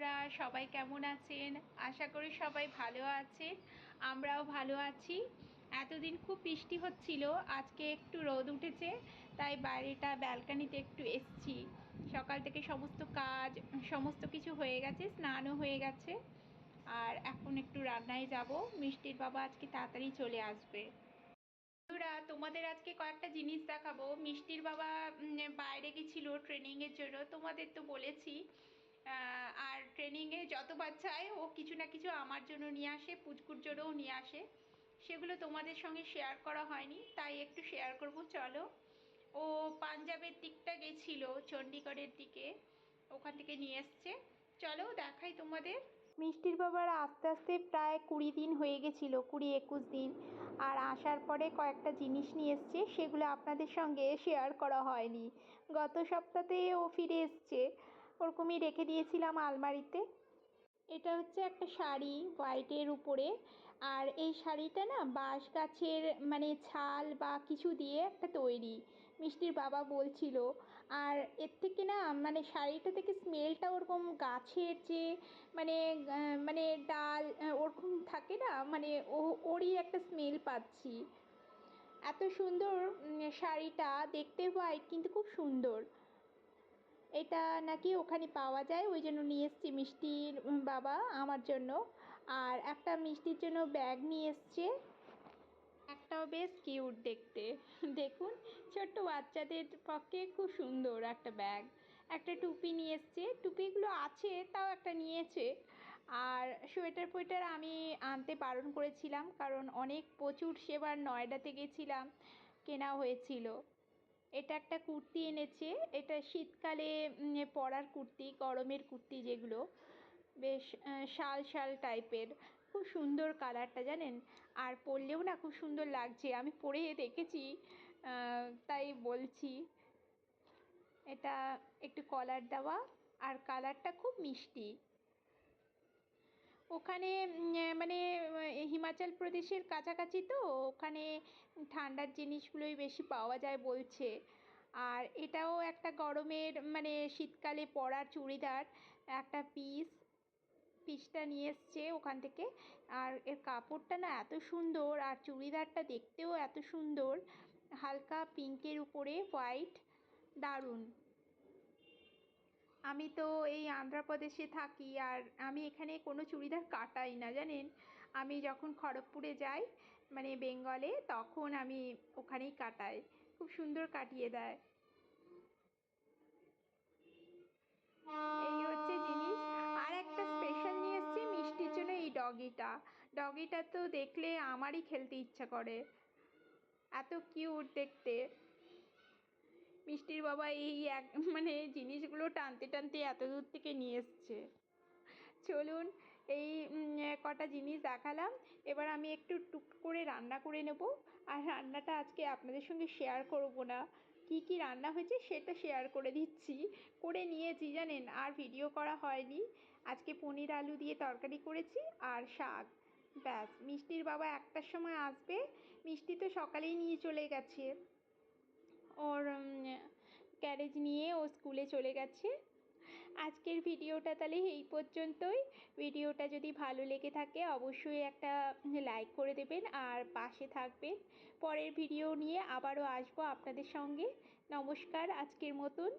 আপনারা সবাই কেমন আছেন? আশা করি সবাই ভালো আছেন। আমরাও ভালো আছি। এতদিন খুব বৃষ্টি হচ্ছিল, আজকে একটু রোদ উঠেছে, তাই বাইরেটা ব্যালকানিতে একটু এসছি। সকাল থেকে সমস্ত কাজ, সমস্ত কিছু হয়ে গেছে, স্নানও হয়ে গেছে। আর এখন একটু রান্নায় যাব। মিষ্টির বাবা আজকে তাড়াতাড়ি চলে আসবে। বন্ধুরা, তোমাদের আজকে কয়েকটা জিনিস দেখাবো। মিষ্টির বাবা বাইরে গেছিল ট্রেনিংয়ের জন্য, তোমাদের তো বলেছি। ট্রেনিংয়ে যতবার যায় ও কিছু না কিছু আমার জন্য নিয়ে আসে, পুচকুর জন্যও নিয়ে আসে। সেগুলো তোমাদের সঙ্গে শেয়ার করা হয়নি, তাই একটু শেয়ার করব, চলো। ও পাঞ্জাবের দিকটা গেছিল চণ্ডীগড়ের দিকে। ওখান থেকে নিয়ে এসছে। চলো, দেখাই তোমাদের। মিষ্টির বাবার আস্তে আস্তে প্রায় কুড়ি দিন হয়ে গেছিল, কুড়ি একুশ দিন। আর আসার পরে কয়েকটা জিনিস নিয়ে এসছে, সেগুলো আপনাদের সঙ্গে শেয়ার করা হয়নি। গত সপ্তাহতে ও ফিরে এসছে। ওরকমই রেখে দিয়েছিলাম আলমারিতে। এটা হচ্ছে একটা শাড়ি হোয়াইটের উপরে। আর এই শাড়িটা না বাঁশ গাছের মানে ছাল বা কিছু দিয়ে একটা তৈরি। মিষ্টির বাবা বলছিল। আর এর থেকে না মানে শাড়িটা থেকে স্মেলটা ওরকম গাছের যে মানে মানে ডাল ওরকম থাকে না মানে ও, ওরই একটা স্মেল পাচ্ছি। এত সুন্দর শাড়িটা দেখতে হোয়াইট কিন্তু খুব সুন্দর। এটা নাকি ওখানে পাওয়া যায়, ওই জন্য নিয়ে এসছি মিষ্টির বাবা আমার জন্য। আর একটা মিষ্টির জন্য ব্যাগ নিয়ে এসছে। একটাও বেশ কিউট দেখতে। দেখুন, ছোট্ট বাচ্চাদের পক্ষে খুব সুন্দর একটা ব্যাগ। একটা টুপি নিয়ে এসছে। টুপিগুলো আছে, তাও একটা নিয়েছে। আর সোয়েটার ফোয়েটার আমি আনতে বারণ করেছিলাম, কারণ অনেক প্রচুর সেবার নয়ডাতে গেছিলাম, কেনা হয়েছিল। এটা একটা কুর্তি এনেছে। এটা শীতকালে পরার কুর্তি, গরমের কুর্তি যেগুলো, বেশ শাল শাল টাইপের। খুব সুন্দর কালারটা, জানেন? আর পরলেও না খুব সুন্দর লাগছে। আমি পরে দেখেছি তাই বলছি। এটা একটু কলার দেওয়া। আর কালারটা খুব মিষ্টি। ওখানে মানে হিমাচল প্রদেশের কাছাকাছি তো, ওখানে ঠান্ডার জিনিসগুলোই বেশি পাওয়া যায় বলছে। আর এটাও একটা গরমের মানে শীতকালে পরার চুড়িদার, একটা পিস পিসটা নিয়ে এসছে ওখান থেকে। আর এর কাপড়টা না এত সুন্দর, আর চুড়িদারটা দেখতেও এত সুন্দর। হালকা পিঙ্কের উপরে হোয়াইট দারুণ। আমি তো এই আন্ধ্রপ্রদেশে থাকি আর আমি এখানে কোনো চুড়িদার কাটাই না, জানেন? আমি যখন খড়গপুরে যাই মানে বেঙ্গলে, তখন আমি ওখানেই কাটাই। খুব সুন্দর কাটিয়ে দেয়। এই হচ্ছে জিনিস। আর একটা স্পেশাল নিয়ে এসেছি মিষ্টির জন্য এই ডগিটা। ডগিটা তো দেখলে আমারই খেলতে ইচ্ছা করে। এত কিউট দেখতে। মিষ্টির বাবা এই এক মানে জিনিসগুলো টানতে টানতে এত দূর থেকে নিয়ে এসছে। চলুন এই কটা জিনিস দেখালাম। এবার আমি একটু টুক করে রান্না করে নেব। আর রান্নাটা আজকে আপনাদের সঙ্গে শেয়ার করব না। কি কি রান্না হয়েছে সেটা শেয়ার করে দিচ্ছি। করে নিয়েছি জানেন, আর ভিডিও করা হয়নি। আজকে পনির আলু দিয়ে তরকারি করেছি আর শাক। ব্যাস, মিষ্টির বাবা একটার সময় আসবে। মিষ্টি তো সকালেই নিয়ে চলে গেছে। ওর ক্যারেজ নিয়ে ও স্কুলে চলে গেছে। আজকের ভিডিওটা তাহলে এই পর্যন্তই। ভিডিওটা যদি ভালো লেগে থাকে অবশ্যই একটা লাইক করে দেবেন আর পাশে থাকবেন। পরের ভিডিও নিয়ে আবারও আসব আপনাদের সঙ্গে। নমস্কার, আজকের মতন।